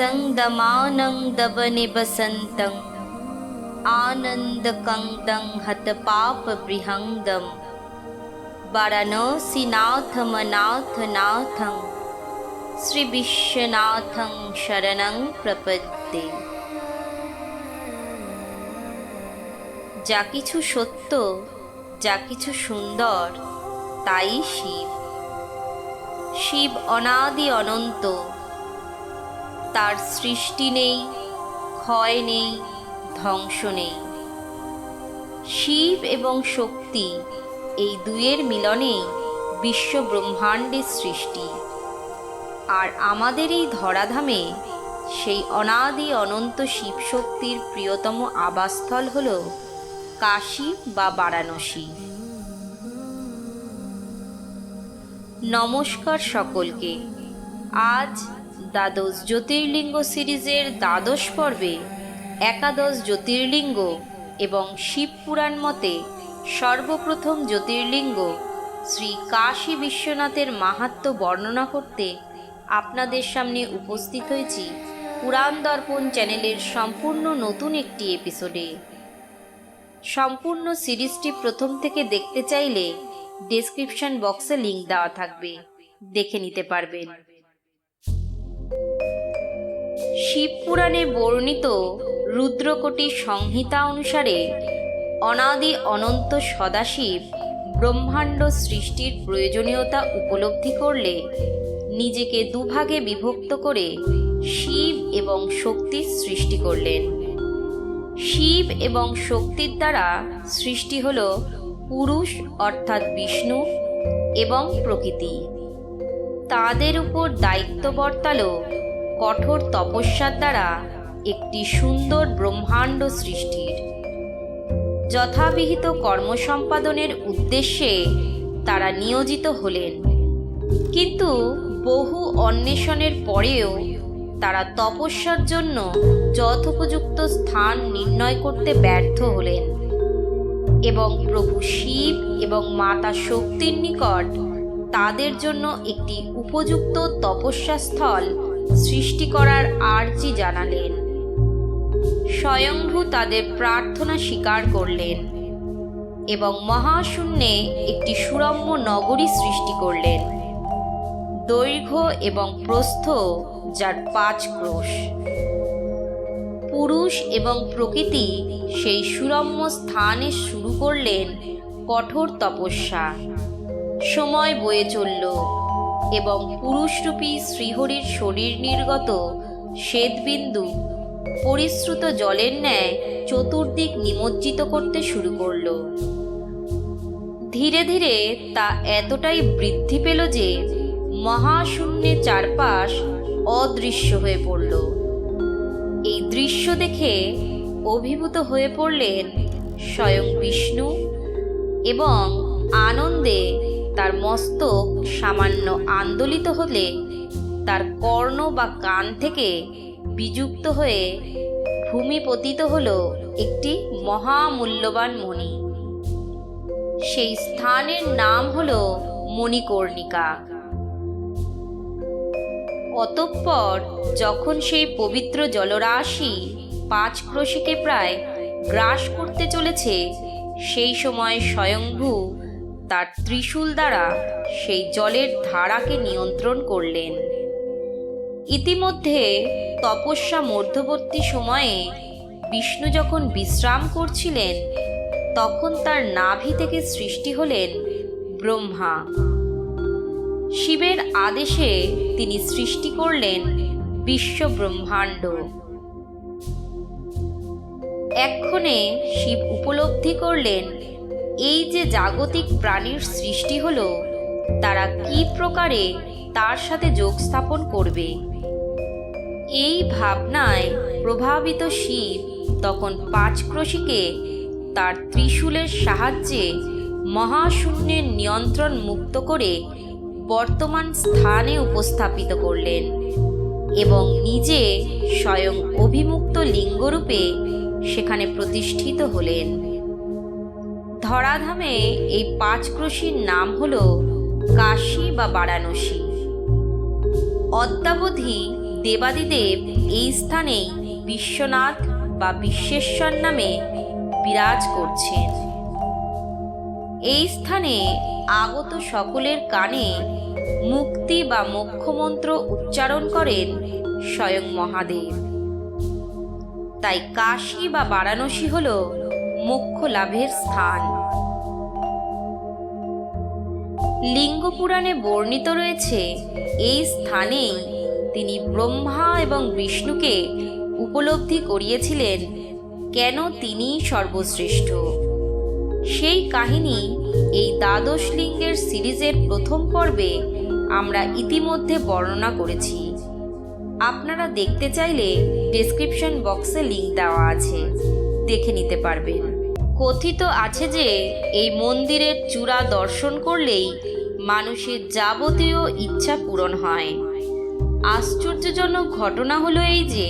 संदमानन्दवनिवसन्तम् आनन्दकन्दं हतपापबृहङ्गं वाराणसीनाथमनाथनाथं শ্রীবিশ্বনাথং শরণং প্রপদ্যে যা কিছু সত্য যা কিছু সুন্দর তাই শিব শিব অনাদি অনন্ত তার সৃষ্টি নেই, ক্ষয় নেই, ধ্বংস নেই। শিব এবং শক্তি এই দুয়ের মিলনেই বিশ্ব ব্রহ্মাণ্ডের সৃষ্টি। আর আমাদের এই ধরাধামে সেই অনাদি অনন্ত শিব শক্তির প্রিয়তম আবাসস্থল হল কাশী বা বারাণসী। নমস্কার সকলকে। আজ দ্বাদশ জ্যোতির্লিঙ্গ সিরিজের দ্বাদশ পর্বে একাদশ জ্যোতির্লিঙ্গ এবং শিব পুরাণ মতে সর্বপ্রথম জ্যোতির্লিঙ্গ শ্রী কাশী বিশ্বনাথের মাহাত্ম বর্ণনা করতে আপনাদের সামনে উপস্থিত হয়েছি পুরাণ দর্পণ চ্যানেলের সম্পূর্ণ নতুন একটি এপিসোডে। সম্পূর্ণ সিরিজটি প্রথম থেকে দেখতে চাইলে ডেসক্রিপশন বক্সে লিংক দেওয়া থাকবে। দেখে নিতে পারবেন। শিব পুরাণে বর্ণিত রুদ্রকোটি সংহিতা অনুসারে অনাদি অনন্ত সদাশিব ব্রহ্মাণ্ড সৃষ্টির প্রয়োজনীয়তা উপলব্ধি করলে নিজেকে দুভাগে বিভক্ত করে শিব এবং শক্তির সৃষ্টি করলেন। শিব এবং শক্তির দ্বারা সৃষ্টি হল পুরুষ অর্থাৎ বিষ্ণু এবং প্রকৃতি। তাদের উপর দায়িত্ব বর্তালো কঠোর তপস্যার দ্বারা একটি সুন্দর ব্রহ্মাণ্ড সৃষ্টির। যথাবিহিত কর্ম সম্পাদনের উদ্দেশ্যে তারা নিয়োজিত হলেন। কিন্তু বহু অন্বেষণের পরেও তারা তপস্যার জন্য যথোপযুক্ত স্থান নির্ণয় করতে ব্যর্থ হলেন এবং প্রভু শিব এবং মাতা শক্তির নিকট তাদের জন্য একটি উপযুক্ত তপস্যা স্থল সৃষ্টি করার আর্জি জানালেন। স্বয়ংভূ তাদের প্রার্থনা স্বীকার করলেন এবং মহাশূন্যে একটি সুরম্য নগরী সৃষ্টি করলেন। দৈর্ঘ্য এবং প্রস্থ যার পাঁচ ক্রোশ। পুরুষ এবং প্রকৃতি সেই সুরম্য স্থানে শুরু করলেন কঠোর তপস্যা। সময় বয়ে চলল। এবং পুরুষরূপী শ্রীহরির শরীর নির্গত শ্বেতবিন্দু পরিশ্রুত জলের ন্যায় চতুর্দিক নিমজ্জিত করতে শুরু করল। ধীরে ধীরে তা এতটাই বৃদ্ধি পেল যে মহাশূন্যের চারপাশ অদৃশ্য হয়ে পড়ল। এই দৃশ্য দেখে অভিভূত হয়ে পড়লেন স্বয়ং বিষ্ণু এবং আনন্দে তার মস্তক সামান্য আন্দোলিত হলে তার কর্ণ বা কান থেকে বিযুক্ত হয়ে ভূমি পতিত হল একটি মহামূল্যবান মণি। সেই স্থানের নাম হল মণিকর্ণিকা। অতঃপর যখন সেই পবিত্র জলরাশি পাঁচ ক্রোশিকে প্রায় গ্রাস করতে চলেছে, সেই সময় স্বয়ংভূ তার ত্রিশূল দ্বারা সেই জলের ধারাকে নিয়ন্ত্রণ করলেন। ইতিমধ্যে তপস্যা মধ্যবর্তী সময়ে বিষ্ণু যখন বিশ্রাম করছিলেন, তখন তার নাভি থেকে সৃষ্টি হলেন ব্রহ্মা। শিবের আদেশে তিনি সৃষ্টি করলেন বিশ্ব ব্রহ্মাণ্ড এক্ষণে শিব উপলব্ধি করলেন এই যে জাগতিক প্রাণীর সৃষ্টি হলো, তারা কি প্রকারে তার সাথে যোগ স্থাপন করবে? এই ভাবনায় প্রভাবিত শিব তখন পাঁচ ক্রশিকে তার ত্রিশূলের সাহায্যে মহাশূন্যের নিয়ন্ত্রণ মুক্ত করে বর্তমান স্থানে উপস্থাপিত করলেন এবং নিজে স্বয়ং অভিমুক্ত লিঙ্গরূপে সেখানে প্রতিষ্ঠিত হলেন। ধরাধামে এই পাঁচ ক্রোশীর নাম হল কাশী বা বারাণসী। অদ্যাবধি দেবাদিদেব এই স্থানেই বিশ্বনাথ বা বিশ্বেশ্বর নামে বিরাজ করছেন। এই স্থানে আগত সকলের কানে মুক্তি বা মোক্ষমন্ত্র উচ্চারণ করেন স্বয়ং মহাদেব। তাই কাশী বা বারাণসী হল মোক্ষ লাভের স্থান। লিঙ্গ পুরাণে বর্ণিত রয়েছে, এই স্থানেই তিনি ব্রহ্মা এবং বিষ্ণুকে উপলব্ধি করিয়েছিলেন, কেন তিনি সর্বশ্রেষ্ঠ। সেই কাহিনী এই দ্বাদশ লিঙ্গের সিরিজের প্রথম পর্বে আমরা ইতিমধ্যে বর্ণনা করেছি। আপনারা দেখতে চাইলে ডেসক্রিপশন বক্সে লিঙ্ক দেওয়া আছে, দেখে নিতে পারবেন। কথিত আছে যে, এই মন্দিরের চূড়া দর্শন করলেই মানুষের যাবতীয় ইচ্ছা পূরণ হয়। আশ্চর্যজনক ঘটনা হলো এই যে,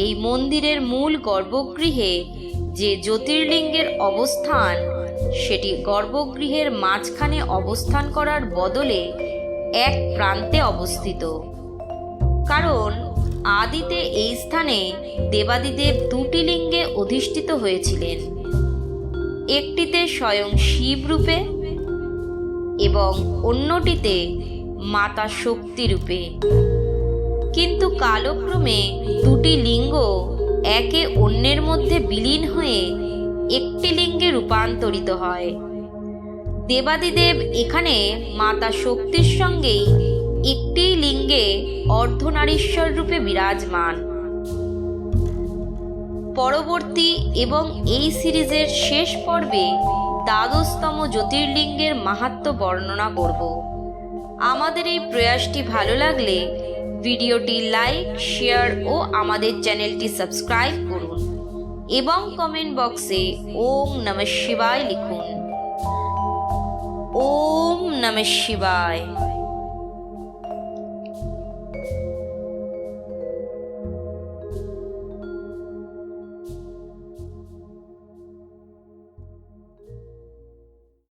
এই মন্দিরের মূল গর্ভগৃহে যে জ্যোতির্লিঙ্গের অবস্থান, সেটি গর্ভগৃহের মাঝখানে অবস্থান করার বদলে এক প্রান্তে অবস্থিত। কারণ, আদিতে এই স্থানে দেবাদিদেব দুটি লিঙ্গে অধিষ্ঠিত হয়েছিলেন। একটিতে স্বয়ং শিব রূপে এবং অন্যটিতে মাতা শক্তি রূপে। কিন্তু কালক্রমে দুটি লিঙ্গ একে অন্যের মধ্যে বিলীন হয়ে একটি লিঙ্গে রূপান্তরিত হয়। দেবাদিদেব এখানে মাতা শক্তির সঙ্গেই একটি লিঙ্গে অর্ধনারীশ্বর রূপে বিরাজমান। পরবর্তী এবং এই সিরিজের শেষ পর্বে দ্বাদশতম জ্যোতির্লিঙ্গের মাহাত্ম বর্ণনা করব। আমাদের এই প্রয়াসটি ভালো লাগলে ভিডিওটি লাইক, শেয়ার ও আমাদের চ্যানেলটি সাবস্ক্রাইব করুন এবং কমেন্ট বক্সে ওম নম শিবায় লিখুন। ওম নম শিবায়।